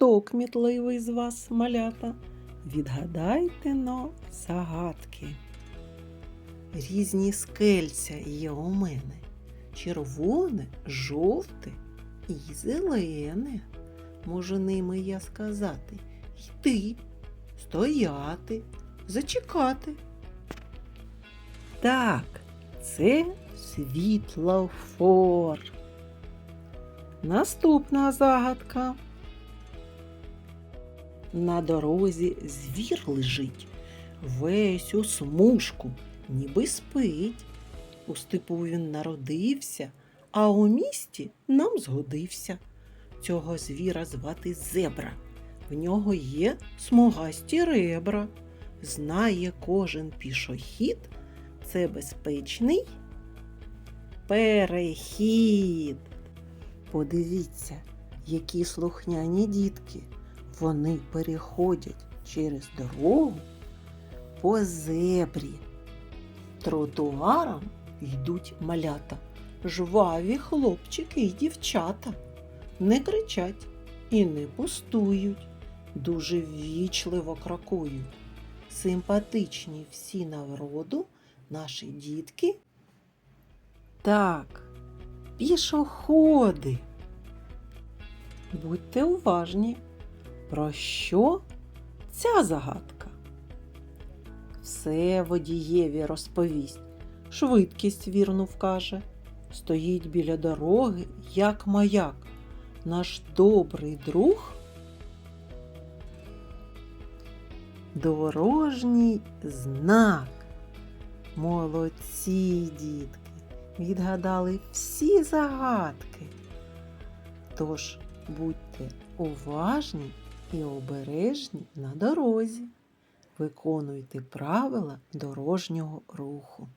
Хто кмітливий з вас, малята? Відгадайте но загадки. Різні скельця є у мене. Червоне, жовте і зелене. Може ними я сказати йти, стояти, зачекати. Так, це світлофор. Наступна загадка. На дорозі звір лежить, весь у смужку, ніби спить. У степу він народився, а у місті нам згодився. Цього звіра звати зебра. В нього є смугасті ребра. Знає кожен пішохід, це безпечний перехід. Подивіться, які слухняні дітки. Вони переходять через дорогу по зебрі. Тротуаром йдуть малята, жваві хлопчики і дівчата. Не кричать і не пустують, дуже ввічливо крокують. Симпатичні всі навроду наші дітки. Так, пішоходи. Будьте уважні, про що ця загадка? Все водієві розповість, швидкість вірну вкаже. Стоїть біля дороги, як маяк, наш добрий друг. Дорожній знак. Молодці, дітки, відгадали всі загадки. Тож будьте уважні і обережні на дорозі. Виконуйте правила дорожнього руху.